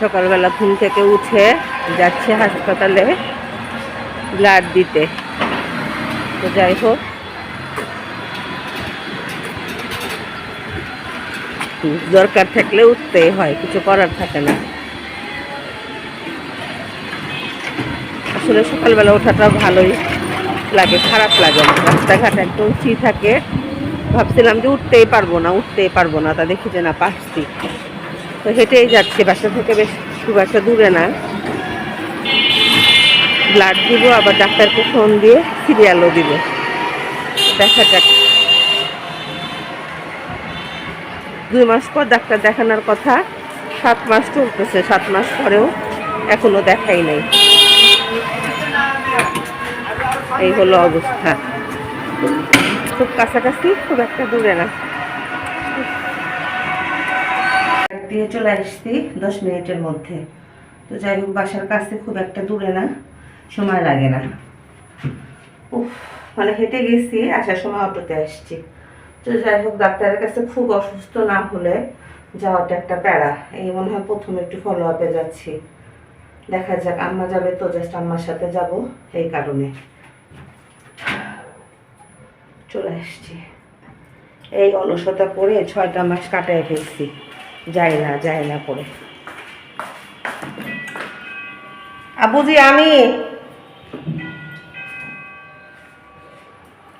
সকালবেলা ঘুম থেকে উঠে যাচ্ছে হাসপাতালে ব্লাড দিতে। তো যাই হোক। দরকার থাকলে উঠতেই হয়, কিছু করার থাকে না। আসলে সকালবেলা ওঠাটা ভালোই লাগে, খারাপ লাগে না। রাস্তাঘাট একদম ফ্রি থাকে। ভাবছিলাম যে উঠতেই পারব না, উঠতেই পারব না, তা দেখি যে না পারছি। তো হেঁটেই যাচ্ছি, বাসা থেকে বেশ খুব একটা দূরে না। ব্লাড দিব, আবার ডাক্তারকে ফোন দিয়ে সিরিয়ালও দিব। দেখা যাক। দুই মাস পর ডাক্তার দেখানোর কথা, সাত মাস চলতেছে, সাত মাস পরেও এখনও দেখাই নাই। এই হলো অবস্থা। খুব কাছাকাছি, খুব একটা দূরে না। দিয়ে চলে আসছি দশ মিনিটের মধ্যে। তো যাই হোক, বাসার কাছে খুব একটা দূরে না, সময় লাগে না। উফ মানে হেঁটে গেছি, আসার সময় অটোতে আসছি। তো যাই হোক, ডাক্তারের কাছে খুব অসুস্থ না হলে যাওয়াটা একটা প্যারা। এই মনে হয় প্রথমে একটু ফলো আপে যাচ্ছি। দেখা যাক, আম্মা যাবে তো জাস্ট আম্মার সাথে যাব এই কারণে। চলে আসছি। এই অলসতা করে ছয়টা মাস কাটায় ফেলছি। যায় না যায় না করে। আবুজি, আমি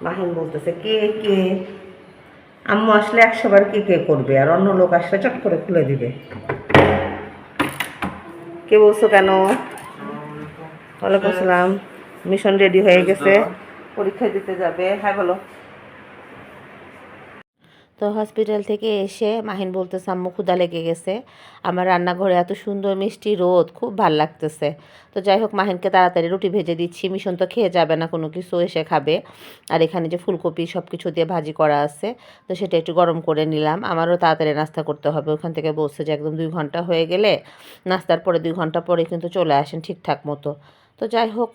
মাহিন বলতেছে, কে কে? আম্মু আসলে একশো বার কে কে করবে, আর অন্য লোক আসলে চট করে খুলে দিবে। কে বলছো কেন? ওয়ালাইকুম আসসালাম। মিশন রেডি হয়ে গেছে। পরীক্ষা দিতে যাবে। হ্যাঁ বলো। তো হসপিটাল থেকে এসে মাহিন বলতেছে, আম্মু ক্ষুদা লেগে গেছে। আমার রান্নাঘরে এত সুন্দর মিষ্টি রোদ, খুব ভালো লাগতেছে। তো যাই হোক, মাহিনকে তাড়াতাড়ি রুটি ভেজে দিচ্ছি। মিশন তো খেয়ে যাবে না, কোনো কিছু এসে খাবে। আর এখানে যে ফুলকপি সব কিছু দিয়ে ভাজি করা আছে, তো সেটা একটু গরম করে নিলাম। আমারও তাড়াতাড়ি নাস্তা করতে হবে। ওখান থেকে বলছে যে একদম দুই ঘণ্টা হয়ে গেলে নাস্তার পরে, দুই ঘণ্টা পরে কিন্তু চলে আসেন ঠিকঠাক মতো। তো যাই হোক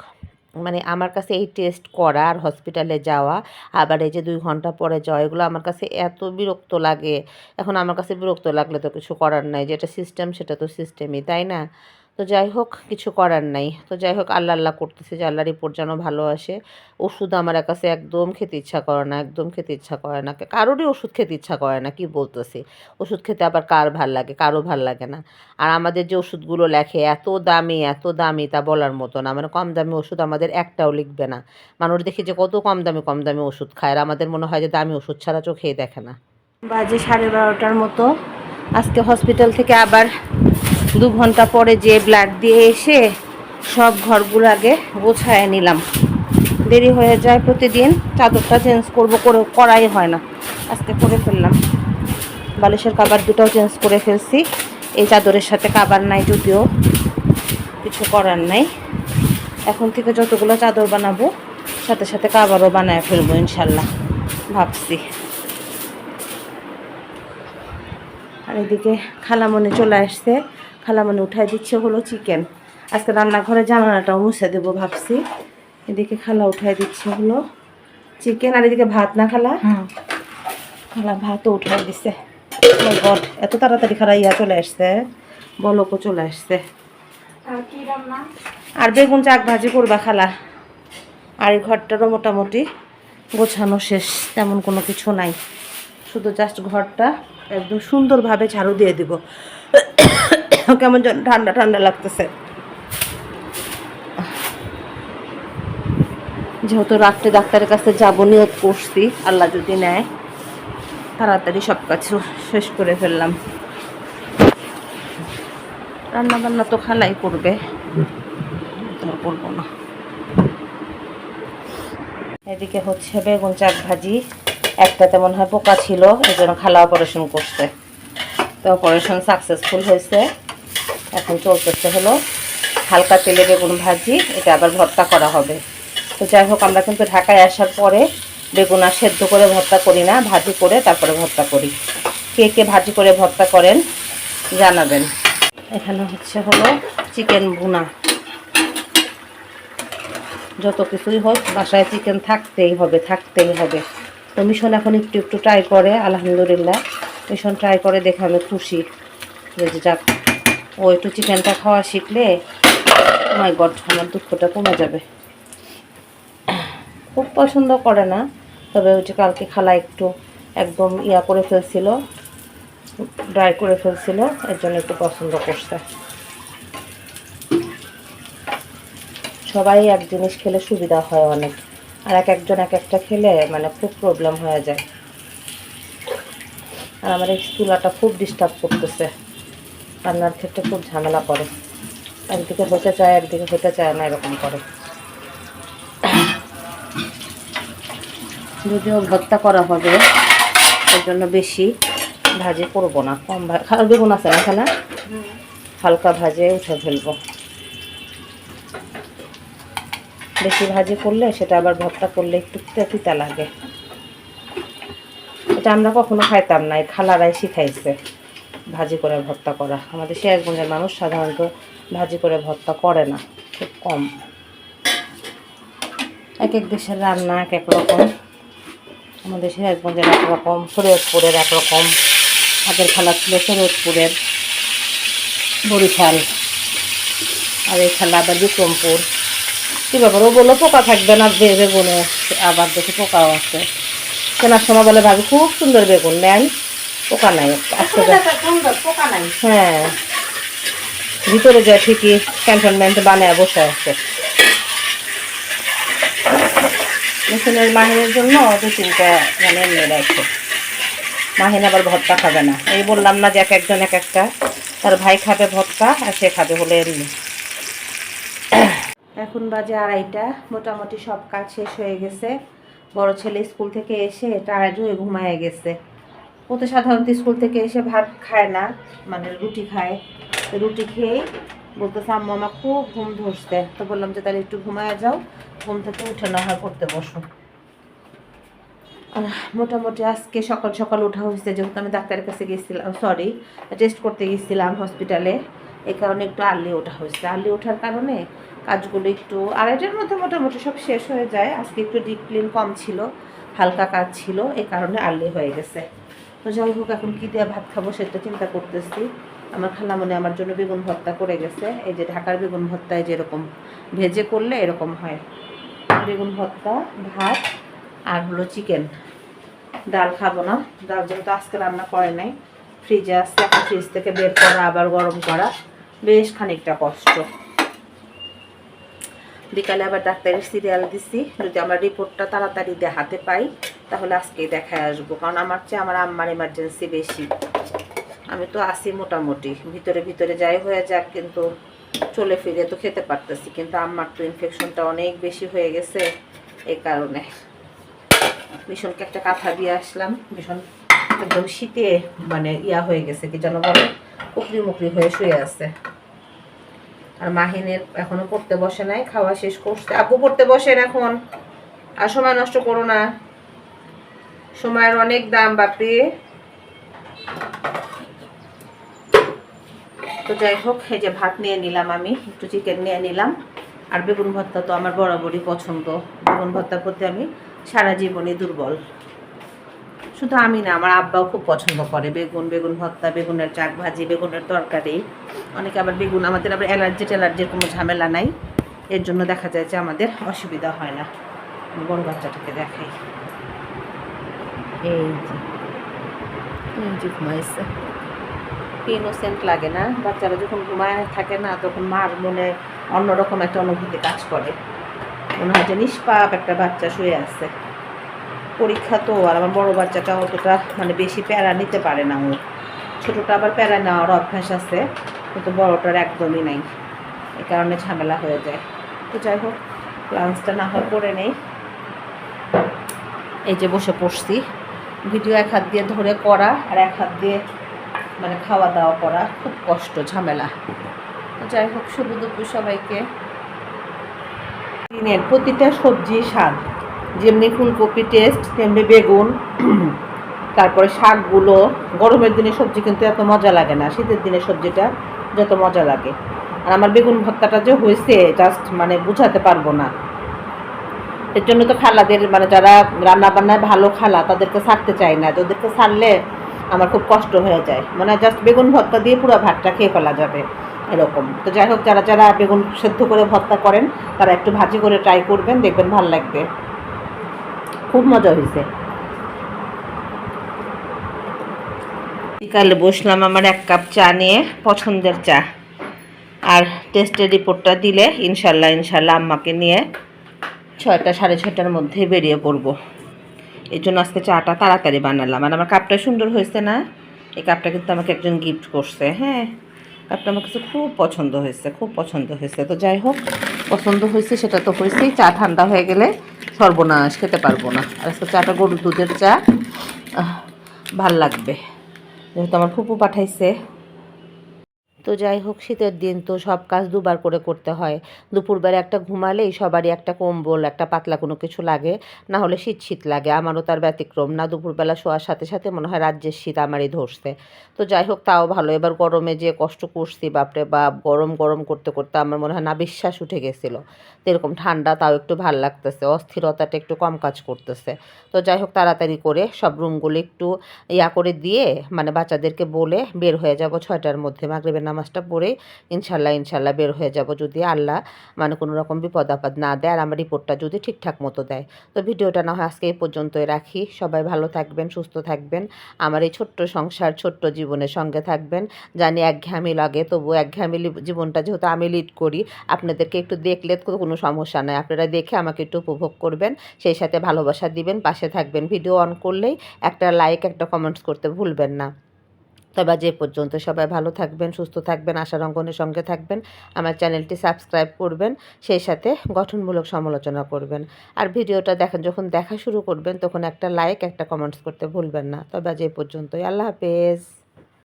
মানে আমার কাছে এই টেস্ট করা আর হসপিটালে যাওয়া, আবার এই যে দুই ঘণ্টা পরে যাওয়া, এগুলো আমার কাছে এত বিরক্ত লাগে। এখন আমার কাছে বিরক্ত লাগলে তো কিছু করার নাই, যেটা সিস্টেম সেটা তো সিস্টেমই তাই না? তো যাই হোক কিছু করার নাই। তো যাই হোক আল্লাহ আল্লাহ করতেছে যে আল্লাহ রিপোর্ট যেন ভালো আসে। ওষুধ আমার কাছে একদম খেতে ইচ্ছা করে না, একদম খেতে ইচ্ছা করে না। কারোরই ওষুধ খেতে ইচ্ছা করে না, কি বলতেছি? ওষুধ খেতে আবার কার ভালো লাগে? কারও ভালো লাগে না। আর আমাদের যে ওষুধগুলো লেখে, এত দামি এত দামি তা বলার মতো না। মানে কম দামি ওষুধ আমাদের একটাও লিখবে না। মানুষ দেখি যে কত কম দামি কম দামি ওষুধ খায়। আর আমাদের মনে হয় যে দামি ওষুধ ছাড়া চোখেই দেখে না। বাজে সাড়ে বারোটার মতো। আজকে হসপিটাল থেকে আবার দু ঘণ্টা পরে যে ব্লাড দিয়ে এসে সব ঘরগুলো আগে গোছায় নিলাম। দেরি হয়ে যায় প্রতিদিন, চাদরটা চেঞ্জ করব করে করাই হয় না। আজকে করে ফেললাম। বালিশের কাবার দুটাও চেঞ্জ করে ফেলছি। এই চাদরের সাথে কাবার নাই যদিও, কিছু করার নাই। এখন থেকে যতগুলো চাদর বানাবো, সাথে সাথে কাবারও বানায় ফেলব ইনশাল্লাহ, ভাবছি। আর এদিকে খালামনে চলে আসছে। খালামনে উঠাই দিচ্ছে হলো চিকেন আজকে রান্নাঘরে জানালাটাও মুছে দেবো ভাবছি। এদিকে খালা উঠাই দিচ্ছে হলো চিকেন আর এদিকে ভাত না খালা? খালা ভাতও উঠাই দিছে। এত তাড়াতাড়ি খালা ইয়া চলে আসছে বলকও চলে আসছে। আর আর বেগুন চাক ভাজি করবা খালা। আর এই ঘরটারও মোটামুটি গোছানো শেষ তেমন কোনো কিছু নাই। শুধু জাস্ট ঘরটা একদম সুন্দরভাবে ঝাড়ু দিয়ে দিব। কেমন ঠান্ডা ঠান্ডা লাগতেছে। যেহেতু রাত্রে ডাক্তারের কাছে যাব নিয়ত করছি, আল্লাহ যদি নেয়, তাড়াতাড়ি সব কিছু শেষ করে ফেললাম। রান্না বান্না তো খালাই করবে করব না। এদিকে হচ্ছে বেগুন চাক ভাজি একটাতে মনে হয় পোকা ছিল, এই জন্য খালা অপারেশন করছে। তো অপারেশন সাকসেসফুল হয়েছে। এখন চলতেছে হলো হালকা তেলে বেগুন ভাজি, এটা আবার ভর্তা করা হবে। তো যাই হোক, আমরা কিন্তু ঢাকায় আসার পরে বেগুন আর সেদ্ধ করে ভর্তা করি না, ভাজি করে তারপরে ভর্তা করি। কে কে ভাজি করে ভর্তা করেন জানাবেন। এখানে হচ্ছে হলো চিকেন ভুনা। যত কিছুই হোক, বাসায় চিকেন থাকতেই হবে থাকতেই হবে। তো মিশন এখন একটু একটু ট্রাই করে, আলহামদুলিল্লাহ। মিশন ট্রাই করে দেখে আমি খুশি। যে যাক ও একটু চিকেনটা খাওয়া শিখলে মাই গড আমার দুঃখটা কমে যাবে। খুব পছন্দ করে না, তবে ওই যে কালকে খালা একটু একদম ইয়া করে ফেলছিল ড্রাই করে ফেলছিল, এর জন্য একটু পছন্দ করছে। সবাই এক জিনিস খেলে সুবিধা হয় অনেক, আর এক একজন এক একটা খেলে মানে খুব প্রবলেম হয়ে যায়। আর আমার এই চুলাটা খুব ডিস্টার্ব করতেছে। রান্নার ক্ষেত্রে খুব ঝামেলা করে। একদিকে হতে চায়, একদিকে হতে চায় না, এরকম করে। যদিও ভর্তা করা হবে, এর জন্য বেশি ভাজি করব না। কম ভা- খাল বেগুন আছে না খালা হালকা ভাজে উঠে ফেলব। বেশি ভাজি করলে সেটা আবার ভর্তা করলে একটু তিতা লাগে। এটা আমরা কখনো খাইতাম না, এই খালারাই শিখাইছে। ভাজি করে ভর্তা করা। আমাদের শেয়ারগঞ্জের মানুষ সাধারণত ভাজি করে ভর্তা করে না, খুব কম। এক এক দেশের রান্না এক এক রকম। আমাদের সিরাজগঞ্জের একরকম শরীয়তপুরের একরকম আগের খেলা ছিল শরীয়তপুরের বরিশাল, আর এই খেলা আবার বিক্রমপুর। কী ব্যাপার, ও বলল পোকা থাকবে না বে- বেগুনে, আবার দেখি পোকাও আছে। কেনার সময় বলে ভাবি, খুব সুন্দর বেগুন, নেন। পোকা নাই পোকা হ্যাঁ। ভিতরে যায় ঠিকই ক্যান্টনমেন্ট বানায় বসে আছে। মেশিনের মাহিনের জন্য দু তিনটা মানে এমনি রাখছে মাহিন আবার ভর্তা খাবে না। এই বললাম না যে এক একজন এক একটা। তার ভাই খাবে ভর্তা আর সে খাবে হলে এমনি। এখন বাজে আড়াইটা মোটামুটি সব কাজ শেষ হয়ে গেছে। বড় ছেলে স্কুল থেকে এসে এটা হয়ে ঘুমায় গেছে। ও তো সাধারণত স্কুল থেকে এসে ভাত খায় না মানে রুটি খায়। রুটি খেয়েই বলতেছে, আম্মু, আমার খুব ঘুম ধরছে। তো বললাম যে, তাহলে একটু ঘুমায় যাও, ঘুম থেকে উঠে না হয় পড়তে বসো। আর মোটামুটি আজকে সকাল সকাল ওঠা হয়েছে, যেহেতু আমি ডাক্তারের কাছে গেছিলাম সরি টেস্ট করতে গেছিলাম হসপিটালে এই কারণে একটু আর্লি ওঠা হয়েছে। আর্লি ওঠার কারণে কাজগুলো একটু আড়াইটার মধ্যে মোটামুটি সব শেষ হয়ে যায়। আজকে একটু ডিপ ক্লিন কম ছিল, হালকা কাজ ছিল এই কারণে আর্লি হয়ে গেছে। তো যাই হোক, এখন কী দিয়ে ভাত খাব সেটা চিন্তা করতেছি। আমার খালামনে আমার জন্য বেগুন ভর্তা করে গেছে। এই যে ঢাকার বেগুন ভর্তায় যেরকম ভেজে করলে এরকম হয়। বেগুন ভর্তা, ভাত আর হলো চিকেন। ডাল খাব না। ডাল যেহেতু আজকে রান্না করে নাই, ফ্রিজে আসছে এখন ফ্রিজ থেকে বের করা, আবার গরম করা। বেশ খানিকটা কষ্ট। বিকালে আবার ডাক্তারের সিরিয়াল দিছি। যদি আমরা রিপোর্টটা তাড়াতাড়ি দেখাতে পাই তাহলে আজকেই দেখায় আসব। কারণ আমার চেয়ে আমার আম্মার এমার্জেন্সি বেশি। আমি তো আসি মোটামুটি। ভিতরে ভিতরে যাই হয়ে যাক, কিন্তু চলে ফিরে তো খেতে পারতেছি। কিন্তু আম্মার তো ইনফেকশনটা অনেক বেশি হয়ে গেছে এই কারণে। ভীষণকে একটা কাঁথা দিয়ে আসলাম। ভীষণ একদম শীতে মানে ইয়া হয়ে গেছে, কি যেন বলে উকরি মুকরি হয়ে শুয়ে আছে। আর মাহিনের এখনও পড়তে বসে নাই, খাওয়া শেষ করছে। আপু পড়তে বসেন এখন। আর সময় নষ্ট করো না। সময়ের অনেক দাম, বাপরে। তো যাই হোক, এই যে ভাত নিয়ে নিলাম আমি, একটু চিকেন নিয়ে নিলাম। আর বেগুন ভর্তা তো আমার বরাবরই পছন্দ। বেগুন ভর্তার প্রতি আমি সারা জীবনই দুর্বল। শুধু আমি না, আমার আব্বাও খুব পছন্দ করে। বেগুন বেগুন ভর্তা, বেগুনের চাক ভাজি, বেগুনের তরকারি। অনেকে আবার বেগুন, আমাদের আবার অ্যালার্জি ট্যালার্জির কোনো ঝামেলা নাই। এর জন্য দেখা যায় যে আমাদের অসুবিধা হয় না। বোন বাচ্চাটাকে দেখাই। এই যে এই যে ঘুমাইছে ইনোসেন্ট লাগে না। বাচ্চারা যখন ঘুমায় থাকে না তখন মার মনে অন্যরকম একটা অনুভূতি কাজ করে। মনে হয় যে নিষ্পাপ একটা বাচ্চা শুয়ে আছে। পরীক্ষা তো আর আমার বড় বাচ্চাটা অতটা মানে বেশি প্যারা নিতে পারে না ও। ছোটোটা আবার প্যারা নেওয়ার অভ্যাস আছে কিন্তু বড়টার একদমই নাই। এই কারণে ঝামেলা হয়ে যায়। তো যাই হোক লাঞ্চটা না হয় করে নেই। এই যে বসে পড়ছি। ভিডিও এক হাত দিয়ে ধরে করা আর এক হাত দিয়ে মানে খাওয়া দাওয়া করা, খুব কষ্ট, ঝামেলা। যাই হোক, শুভ দুপুর সবাইকে। দিনের প্রতিটা সবজি স্বাদ। যেমনি ফুলকপি টেস্ট তেমনি বেগুন, তারপরে শাকগুলো। গরমের দিনে সবজি কিন্তু এত মজা লাগে না, শীতের দিনে সবজিটা যত মজা লাগে। আর আমার বেগুন ভর্তাটা যে হয়েছে জাস্ট মানে বুঝাতে পারব না। এর জন্য তো খালাদের মানে যারা রান্না বান্নায় ভালো খালা, তাদেরকে ছাড়তে চাই না। ওদেরকে ছাড়লে আমার খুব কষ্ট হয়ে যায়। মানে জাস্ট বেগুন ভর্তা দিয়ে পুরো ভাতটা খেয়ে ফেলা যাবে এরকম। তো যাই হোক, যারা যারা বেগুন সেদ্ধ করে ভর্তা করেন, তারা একটু ভাজি করে ট্রাই করবেন, দেখবেন ভালো লাগবে। খুব মজা হয়েছে বিকালে বসলাম আমার এক কাপ চা নিয়ে, পছন্দের চা। আর টেস্টের রিপোর্টটা দিলে ইনশাল্লাহ ইনশাল্লাহ আম্মাকে নিয়ে ছয়টা, সাড়ে ছয়টার মধ্যে বেরিয়ে পড়ব। এই জন্য আজকে চাটা তাড়াতাড়ি বানালাম। আর আমার কাপটা সুন্দর হয়েছে না? এই কাপটা কিন্তু আমাকে একজন গিফট করছে। হ্যাঁ কাপটা আমার কাছে খুব পছন্দ হয়েছে, খুব পছন্দ হয়েছে। তো যাই হোক, পছন্দ হয়েছে সেটা তো হয়েছেই চা ঠান্ডা হয়ে গেলে সর্বনাশ, খেতে পারব না। আর আজকে চাটা গরুর দুধের চা ভালো লাগবে। যেহেতু আমার ফুপু পাঠাইছে তো যাই হোক শীতের দিন তো সব কাজ দুবার করে করতে হয়। দুপুরবেলা একটা ঘুমালেই সবারই একটা কম্বল, একটা পাতলা কোনো কিছু লাগে। না হলে শীত শীত লাগে, আমারও তার ব্যতিক্রম। না দুপুরবেলা শোয়ার সাথে সাথে মনে হয় রাজ্যের শীত আমারই ধরছে। তো যাই হোক তাও ভালো। এবার গরমে যে কষ্ট করছি, বাপরে বাপ, গরম গরম করতে করতে আমার মনে হয় না বিশ্বাস উঠে গেছিল। তো এরকম ঠান্ডা তাও একটু ভালো লাগতেছে, অস্থিরতাটা একটু কম কাজ করতেছে। তো যাই হোক তাড়াতাড়ি করে সব রুমগুলো একটু ইয়া করে দিয়ে মানে বাচ্চাদেরকে বলে বের হয়ে যাব ছয়টার মধ্যে, মাগরিবের নামাজটা পড়ে ইনশাল্লাহ ইনশাল্লাহ বের হয়ে যাব যদি আল্লাহ মানে কোনো রকম বিপদ আপদ না দেয় আর আমার রিপোর্টটা যদি ঠিকঠাক মতো দেয়। তো ভিডিওটা না হয় আজকে এই পর্যন্তই রাখি। সবাই ভালো থাকবেন, সুস্থ থাকবেন। আমার এই ছোট্ট সংসার, ছোট্ট জীবনের সঙ্গে থাকবেন। জানি একঘেয়ামি লাগে তবু একঘেয়ামি লি- জীবনটা যেহেতু আমি লিড করি, আপনাদেরকে একটু দেখলে কোনো সমস্যা নাই। আপনারা দেখে আমাকে একটু উপভোগ করবেন, সেই সাথে ভালোবাসা দিবেন, পাশে থাকবেন। ভিডিও অন করলেই একটা লাইক একটা কমেন্টস করতে ভুলবেন না। তবে এ পর্যন্ত। সবাই ভালো থাকবেন, সুস্থ থাকবেন, আশার অঙ্গনের সঙ্গে থাকবেন। আমার চ্যানেলটি সাবস্ক্রাইব করবেন, সেই সাথে গঠনমূলক সমালোচনা করবেন। আর ভিডিওটা দেখেন, যখন দেখা শুরু করবেন, তখন একটা লাইক একটা কমেন্টস করতে ভুলবেন না। তবে আজ এ পর্যন্তই। আল্লাহ হাফেজ।